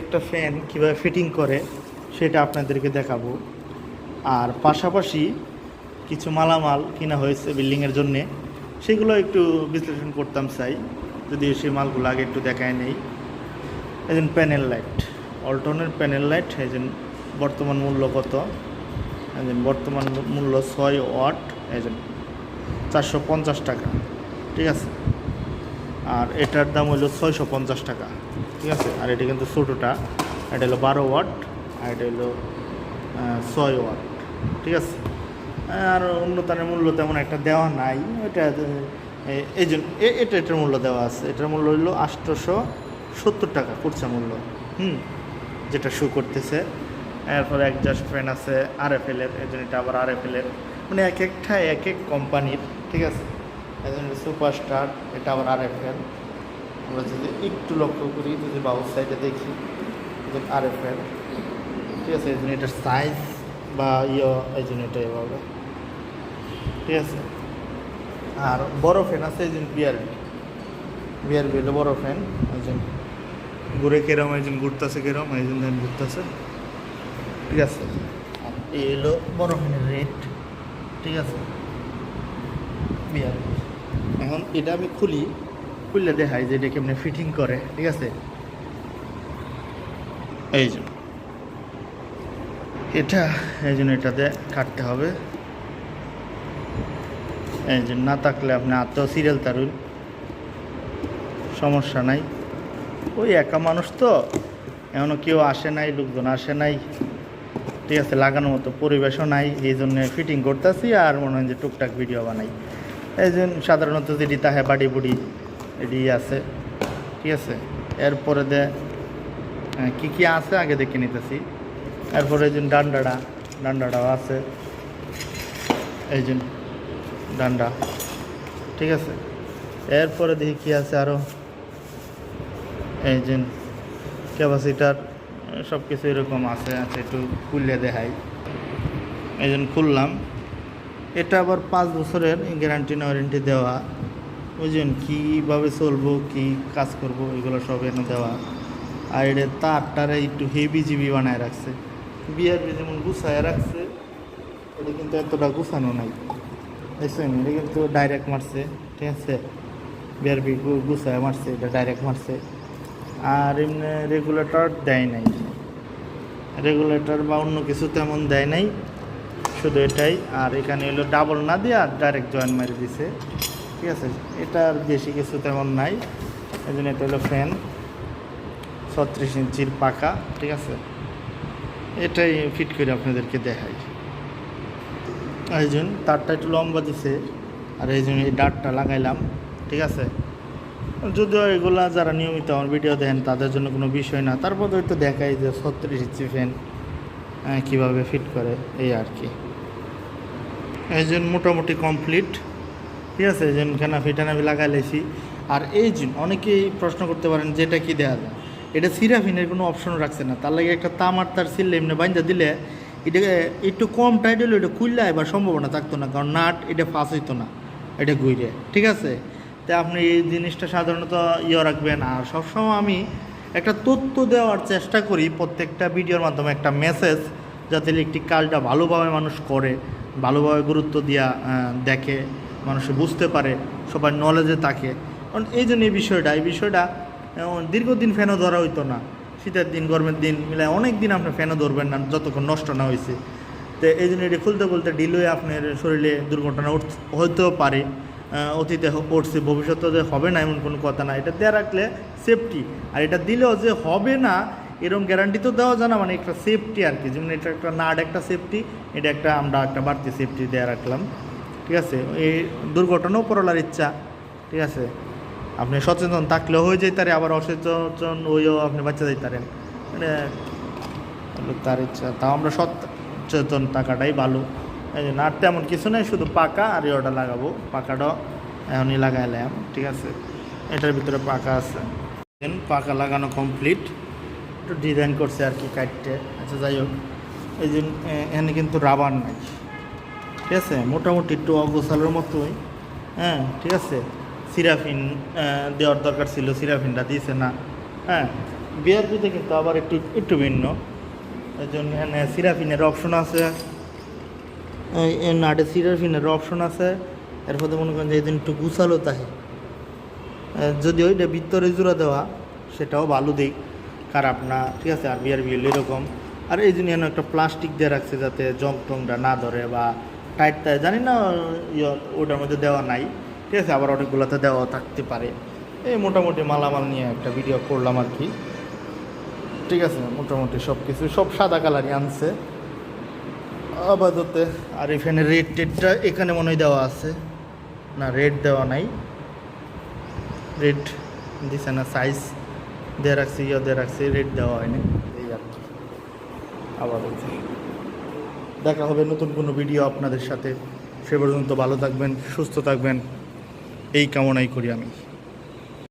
একটা ফ্যান কীভাবে ফিটিং করে, সেটা আপনাদেরকে দেখাবো। আর পাশাপাশি কিছু মালামাল কিনা হয়েছে বিল্ডিংয়ের জন্যে, সেগুলো একটু বিশ্লেষণ করতাম চাই। যদি সেই মালগুলো আগে একটু দেখায় নেই। এই প্যানেল লাইট অল্টনের প্যানেল লাইট যে বর্তমান মূল্য কত? এই বর্তমান মূল্য ছয় ওয়াট যে চারশো পঞ্চাশ টাকা। ঠিক আছে? আর এটার দাম হলো ছয়শো পঞ্চাশ টাকা, ঠিক আছে? আর এটা কিন্তু ছোটোটা, এটা হলো বারো ওয়াট, আর এটা হলো ছয় ওয়াট, ঠিক আছে? আর উন্নতানের মূল্য তেমন একটা দেওয়া নাই, এটা এই জন্য এটা, এটার মূল্য দেওয়া আছে। এটার মূল্য হলো আটশোশো সত্তর টাকা কুরচা মূল্য, হুম? যেটা শু করতেছে। এরপরে একজাস্ট ফ্যান আছে আর এফ এলের এই জন্য এটা আবার আর এফ এলের মানে এক একটা এক এক কোম্পানির, ঠিক আছে? এই জন্য সুপারস্টার, এটা আবার আর এফ এল আমরা যদি একটু লক্ষ্য করি, যদি বাউল সাইডে দেখি আর এফ এল ঠিক আছে এই জন্য এটার সাইজ বা ইয়ে এই জন্য এটা এভাবে। ঠিক আছে? আর বড় ফ্যান আছে এই জন্য বিআরবি বিআরবি হলো বড় ফ্যান এই জন্য ঘুরে কেরম এই জন্য ঘুরতেছে কেরম এই জন্য ঘুরতেছে। ঠিক আছে? এই হলো বড় ফ্যানের রেট ঠিক আছে? বিআরবি এখন এটা আমি খুলি, খুললে দেখাই যে এটা কেমনি ফিটিং করে, ঠিক আছে? এই যে। এটা, এই জন্য এটাতে কাটতে হবে। এই যে না থাকলে আপনি আত্ম সিরিয়াল তারুন সমস্যা নাই। ওই একা মানুষ তো এখনও কেউ আসে নাই, লোকজন আসে নাই। ঠিক আছে, লাগানোর মতো পরিবেশও নাই, এই জন্য ফিটিং করতেছি আর মনে হয় যে টুকটাক ভিডিও বানাই। এই যে সাধারণত যেটি তাহে বাড়ি বুড়ি এটি আছে ঠিক আছে? এরপরে দে হ্যাঁ, কি কি আছে আগে দেখে নিতেছি। এরপরে এই যে ডান্ডাটা ডান্ডাটাও আছে। এই যে ডান্ডা ঠিক আছে? এরপরে দেখি কি আছে আরও এই যে ক্যাপাসিটার সব কিছু এরকম আছে আছে একটু খুললে দেখাই। এই জন্য খুললাম। এটা আবার পাঁচ বছরের গ্যারান্টি ওয়ারেন্টি দেওয়া। বুঝলেন কীভাবে চলবো, কী কাজ করব, এগুলো সব এনে দেওয়া। আর এটা তারটারে একটু হেভি জিবি বানায় রাখছে। বিআরবি যেমন গুছায় রাখছে, এটা কিন্তু এতটা গুছানো নাই। দেখছেন? এটা কিন্তু ডাইরেক্ট মারছে, ঠিক আছে? বিআরবি গুছায় মারছে, এটা ডাইরেক্ট মারছে। আর এমনি রেগুলেটর দেয় নাই। রেগুলেটর বা অন্য কিছু তেমন দেয় নাই। শুধু এটাই, আর এখানে হলো ডাবল না দিয়ে আর ডাইরেক্ট জয়েন মারি দিছে। ঠিক আছে, এটার বেশি কিছু তেমন নাই। এই জন্য এটা হলো ফ্যান ছত্রিশ ইঞ্চির পাকা, ঠিক আছে? এটাই ফিট করে আপনাদেরকে দেখাই। এই জন্য তারটা একটু লম্বা দিছে, আর এই জন্য এই ডাটটা লাগাইলাম, ঠিক আছে? যদিও এগুলা যারা নিয়মিত আমার ভিডিও দেখেন, তাদের জন্য কোনো বিষয় না। তারপর হয়তো দেখাই যে ছত্রিশ ইঞ্চি ফ্যান কীভাবে ফিট করে, এই আর কি। এই জন্য মোটামুটি কমপ্লিট। ঠিক আছে এই জন্য খানা ফিটান লাগাই লেছি আর এই জন্য অনেকেই প্রশ্ন করতে পারেন যে এটা কি দেওয়া যায়? এটা সিরাফিনের কোনো অপশন রাখছে না। তার লাগে একটা তামার তার সিললে এমনি বাইন্দা দিলে, এটাকে একটু কম টাইট হলে এটা খুললে এবার সম্ভাবনা থাকতো না, কারণ নাট এটা ফাঁস হইতো না, এটা গুইরে ঠিক আছে? তো আপনি এই জিনিসটা সাধারণত ইয়ে রাখবেন। আর সবসময় আমি একটা তথ্য দেওয়ার চেষ্টা করি প্রত্যেকটা ভিডিওর মাধ্যমে, একটা মেসেজ যাতে ইলেকট্রিক কাজটা ভালোভাবে মানুষ করে। ভালোভাবে গুরুত্ব দিয়া দেখে, মানুষ বুঝতে পারে, সবার নলেজে থাকে। কারণ এই জন্য এই বিষয়টা এই বিষয়টা দীর্ঘদিন ফ্যানও ধরা হইতো না। শীতের দিন, গরমের দিন মিলে অনেক দিন আপনি ফ্যানও ধরবেন না, যতক্ষণ নষ্ট না হয়েছে তো এই জন্য এটি খুলতে খুলতে ডিল আপনার শরীরে দুর্ঘটনা উঠ- হতেও পারে অতীতে পড়ছে, ভবিষ্যতে যে হবে না, এমন কোনো কথা না। এটা দেওয়া রাখলে সেফটি আর এটা দিলেও যে হবে না এরকম গ্যারান্টি তো দেওয়া যায় না মানে একটা সেফটি আর কি। যেমন এটা একটা নাট একটা সেফটি এটা একটা আমরা একটা বাড়তি সেফটি দেওয়া রাখলাম। ঠিক আছে? এই দুর্ঘটনাও পড়লার ইচ্ছা। ঠিক আছে? আপনি সচেতন থাকলেও হয়ে যেতারে আবার অসচেতন হয়েও আপনি বাচ্চা যাইতারেন। মানে তার ইচ্ছা। তাও আমরা সচেতন থাকাটাই ভালো। এই জন্য আর তেমন কিছু নেই, শুধু পাকা আর ইয়েটা লাগাবো। পাকাটা এখনই লাগাইলাম। ঠিক আছে? এটার ভিতরে পাকা আছে। পাকা লাগানো কমপ্লিট একটু ডিজাইন করছে আর কি কাটতে আচ্ছা যাই হোক। এই যে এখানে কিন্তু রাবার নাই। ঠিক আছে? মোটামুটি একটু অগোছালোর মতোই। হ্যাঁ ঠিক আছে? সিরাফিন দেওয়ার দরকার ছিল, সিরাফিনটা দিয়েছে না। হ্যাঁ বিয়ার বিআরপিতে কিন্তু আবার একটু একটু ভিন্ন। এই জন্য এখানে সিরাফিনের অপশন আছে। নাটে সিরাফিনের অপশন আছে। এর ফলে মনে করেন যে একটু গুছালো তাহে যদি ওইটা ভিতরে জোড়া দেওয়া, সেটাও ভালো দিক খারাপ না, ঠিক আছে? আর বিআর বিএল এরকম। আর এই জন্য একটা প্লাস্টিক দিয়ে রাখছে যাতে জং টংটা না ধরে বা টাইট টাইট জানি না ইয়ে ওটার মধ্যে দেওয়া নাই। ঠিক আছে? আবার অনেকগুলোতে দেওয়া থাকতে পারে। এই মোটামুটি মালামাল নিয়ে একটা ভিডিও করলাম আর কি। ঠিক আছে? মোটামুটি সব কিছু সব সাদা কালারই আনছে। আপাতত, আর এখানে রেড টেডটা এখানে মনে হয় দেওয়া আছে। না রেড দেওয়া নাই। রেড দিছে না সাইজ দিয়ে রাখছি ইয়ে দিয়ে রাখছি রেট দেওয়া হয়নি। এই আর কি। আবার দেখা হবে নতুন কোনো ভিডিও আপনাদের সাথে। সে পর্যন্ত ভালো থাকবেন সুস্থ থাকবেন। এই কামনাই করি আমি।